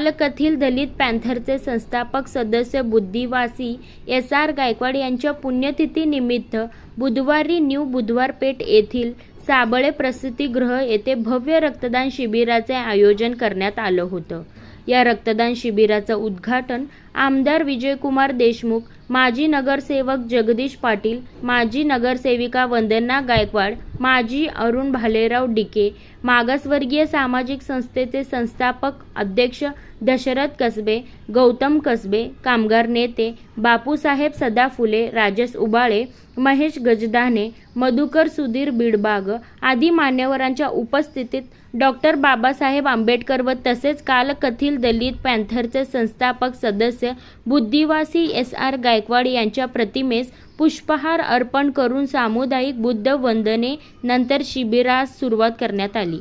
कालकथील दलित पॅन्थरचे संस्थापक सदस्य बुद्धिवासी एस आर गायकवाड यांच्या पुण्यतिथीनिमित्त बुधवारी न्यू बुधवार पेठ येथील साबळे प्रसूतीगृह येथे भव्य रक्तदान शिबिराचे आयोजन करण्यात आलं होतं. या रक्तदान शिबिराचं उद्घाटन आमदार विजयकुमार देशमुख माजी नगरसेवक जगदीश पाटील माजी नगरसेविका वंदना गायकवाड माजी अरुण भालेराव डिके मागासवर्गीय सामाजिक संस्थेचे संस्थापक अध्यक्ष दशरथ कसबे गौतम कसबे कामगार नेते बापूसाहेब सदा फुले राजेश उबाळे महेश गजदाने मधुकर सुधीर बिडबाग आदी मान्यवरांच्या उपस्थितीत डॉक्टर बाबासाहेब आंबेडकर व तसेच कालकथील दलित पॅन्थरचे संस्थापक सदस्य बुद्धिवासी एस आर गायकवाड यांच्या प्रतिमेस पुष्पहार अर्पण करून सामुदायिक बुद्ध वंदने नंतर शिबिरास सुरुवात करण्यात आली.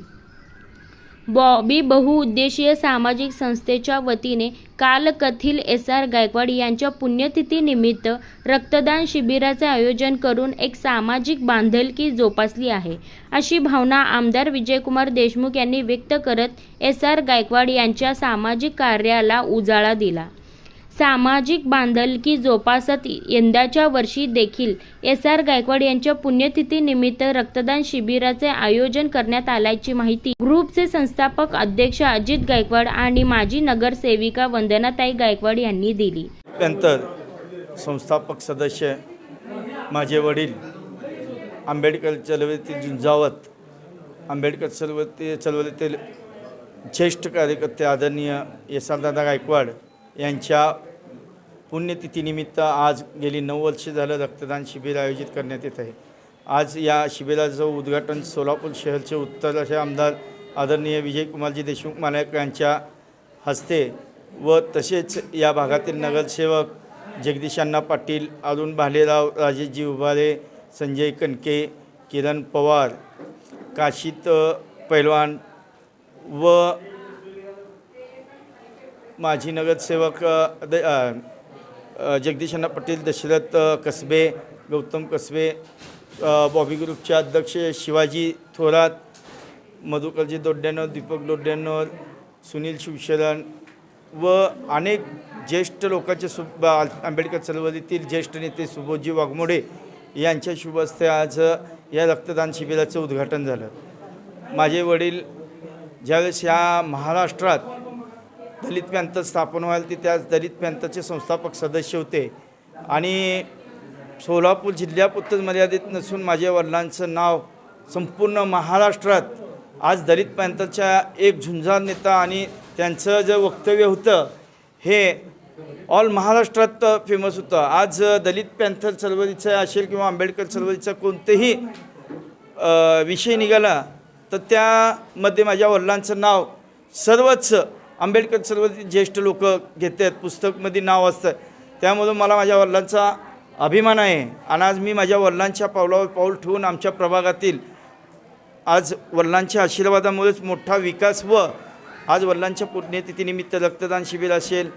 बॉबी बहुउद्देशीय सामाजिक संस्थेच्या वतीने कालकथील एस आर गायकवाड यांच्या पुण्यतिथीनिमित्त रक्तदान शिबिराचे आयोजन करून एक सामाजिक बांधलकी जोपासली आहे. अशी भावना आमदार विजयकुमार देशमुख यांनी व्यक्त करत एस आर गायकवाड यांच्या सामाजिक कार्याला उजाळा दिला. सामाजिक बांधलकी जोपासत यंदाच्या वर्षी देखील एस आर गायकवाड यांच्या पुण्यतिथीनिमित्त रक्तदान शिबिराचे आयोजन करण्यात आल्याची माहिती. ग्रुपचे संस्थापक अध्यक्ष अजित गायकवाड आणि माजी नगरसेविका वंदनाताई गायकवाड यांनी दिली. नंतर संस्थापक सदस्य माझे वडील आंबेडकर चळवळीतील झुंजावत आंबेडकर चळवळी चळवळीतील ज्येष्ठ कार्यकर्ते आदरणीय दादा गायकवाड यांच्या पुण्यतिथीनिमित्त आज गेली नऊ वर्ष झालं रक्तदान शिबिर आयोजित करण्यात येत आहे. आज या शिबिराचं उद्घाटन सोलापूर शहरचे उत्तर असे आमदार आदरणीय विजयकुमारजी देशमुख मानायक यांच्या हस्ते व तसेच या भागातील नगरसेवक जगदीशांना पाटील अरुण भालेराव राजेशजी उभारे संजय कणके किरण पवार काशित पैलवान व माजी नगरसेवक द- जगदीशांना पाटील दशरथ कसबे गौतम कसबे बॉबी ग्रुपचे अध्यक्ष शिवाजी थोरात मधुकरजी दोड्यानवर दीपक दोड्यानवर सुनील शिवशरण व अनेक ज्येष्ठ लोकांचे सु आंबेडकर चळवळीतील ज्येष्ठ नेते सुबोधजी वाघमोडे यांच्या शुभ हस्ते आज या रक्तदान शिबिराचं उद्घाटन झालं. माझे वडील ज्यावेळेस या महाराष्ट्रात दलित पॅंथर स्थापन व्हायला ते त्या दलित पॅंथरचे संस्थापक सदस्य होते. आणि सोलापूर जिल्ह्यापुरतंच मर्यादित नसून माझ्या वडिलांचं नाव संपूर्ण महाराष्ट्रात आज दलित पॅंथरच्या एक झुंजार नेता आणि त्यांचं जे वक्तव्य होतं हे ऑल महाराष्ट्रात फेमस होतं. आज दलित पॅन्थर चळवळीचं असेल किंवा आंबेडकर चळवळीचा कोणतेही विषय निघाला तर त्यामध्ये माझ्या वडिलांचं नाव सर्वच आंबेडकर सर्व ज्येष्ठ लोक आहेत. पुस्तकमध्ये नाव असतं. त्यामुळं मला माझ्या वडिलांचा अभिमान आहे. आणि आज मी माझ्या वडिलांच्या पावलावर पाऊल ठेवून आमच्या प्रभागातील आज वडिलांच्या आशीर्वादामुळेच मोठा विकास व आज वडिलांच्या पुण्यतिथीनिमित्त रक्तदान शिबिर असेल.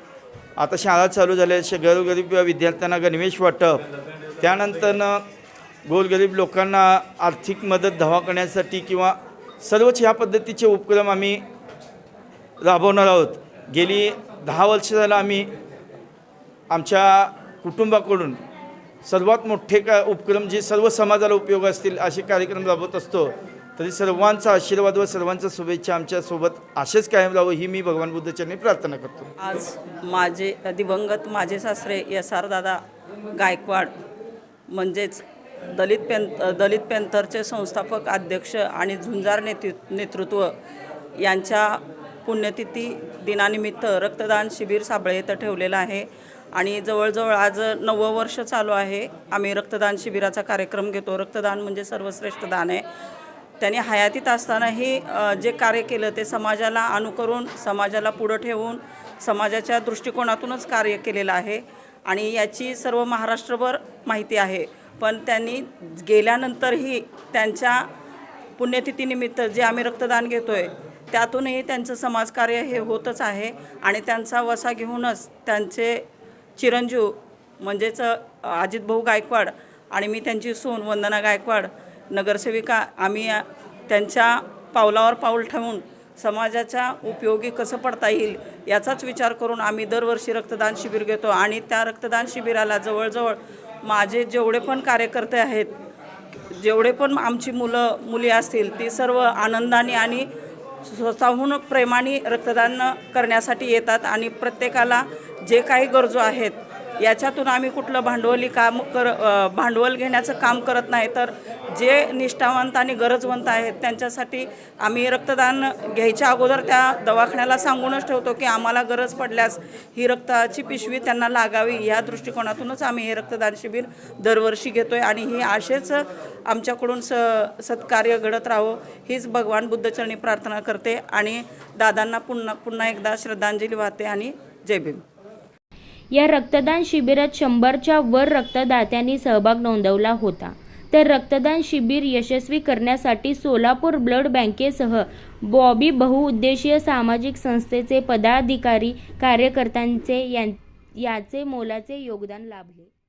आता शाळा चालू झाल्या. असे गरोगरीब विद्यार्थ्यांना गणवेश वाटप. त्यानंतरनं गोरगरीब लोकांना आर्थिक मदत दवाखान्यासाठी किंवा सर्वच ह्या पद्धतीचे उपक्रम आम्ही राबवणार आहोत. गेली दहा वर्ष झालं आम्ही आमच्या कुटुंबाकडून सर्वात मोठे का उपक्रम जे सर्व समाजाला उपयोग असतील असे कार्यक्रम राबवत असतो तरी सर्वांचा आशीर्वाद व सर्वांच्या शुभेच्छा आमच्यासोबत असेच कायम राहावं ही मी भगवान बुद्धचरणी प्रार्थना करतो. आज माझे दिवंगत माझे सासरे एस आर दादा गायकवाड म्हणजेच दलित पॅन दलित पेंथरचे संस्थापक अध्यक्ष आणि झुंजार नेतृ नेतृत्व यांच्या पुण्यतिथी दिनानिमित्त रक्तदान शिबिर साबळे इथं ठेवलेलं आहे. आणि जवळजवळ आज नववं वर्ष चालू आहे. आम्ही रक्तदान शिबिराचा कार्यक्रम घेतो. रक्तदान म्हणजे सर्वश्रेष्ठ दान आहे. त्यांनी हयातीत असतानाही जे कार्य केलं ते समाजाला अनुकरून समाजाला पुढं ठेवून समाजाच्या दृष्टिकोनातूनच कार्य केलेलं आहे. आणि याची सर्व महाराष्ट्रभर माहिती आहे. पण त्यांनी गेल्यानंतरही त्यांच्या पुण्यतिथीनिमित्त जे आम्ही रक्तदान घेतो आहे त्यातूनही त्यांचं समाजकार्य हे होतच आहे आणि त्यांचा वसा घेऊनच त्यांचे चिरंजीव म्हणजेच अजित भाऊ गायकवाड आणि मी त्यांची सून वंदना गायकवाड नगरसेविका आम्ही त्यांच्या पावलावर पाऊल ठेवून समाजाच्या उपयोगी कसं पडता येईल याचाच विचार करून आम्ही दरवर्षी रक्तदान शिबिर घेतो आणि त्या रक्तदान शिबिराला जवळजवळ माझे जेवढे पण कार्यकर्ते आहेत जेवढे पण आमची मुलं मुली असतील ती सर्व आनंदाने आणि स्वतःहून प्रेमाने रक्तदान करण्यासाठी येतात आणि प्रत्येकाला जे काही गरजू आहेत याच्यातून आम्ही कुठलं भांडवली काम कर भांडवल घेण्याचं काम करत नाही. तर जे निष्ठावंत आणि गरजवंत आहेत त्यांच्यासाठी आम्ही रक्तदान घ्यायच्या अगोदर त्या दवाखान्याला सांगूनच ठेवतो की आम्हाला गरज पडल्यास ही रक्ताची पिशवी त्यांना लागावी. या दृष्टिकोनातूनच आम्ही हे रक्तदान शिबिर दरवर्षी घेतो आहे आणि ही असेच आमच्याकडून स सत्कार्य घडत राहो हीच भगवान बुद्धचरणी प्रार्थना करते. आणि दादांना पुन्हा पुन्हा एकदा श्रद्धांजली वाहते आणि जय भीम. या रक्तदान शिबिरात शंभरच्या वर रक्तदात्यांनी सहभाग नोंदवला होता. तर रक्तदान शिबिर यशस्वी करण्यासाठी सोलापूर ब्लड बँकेसह बॉबी बहुउद्देशीय सामाजिक संस्थेचे पदाधिकारी कार्यकर्त्यांचे यां- याचे मोलाचे योगदान लाभले.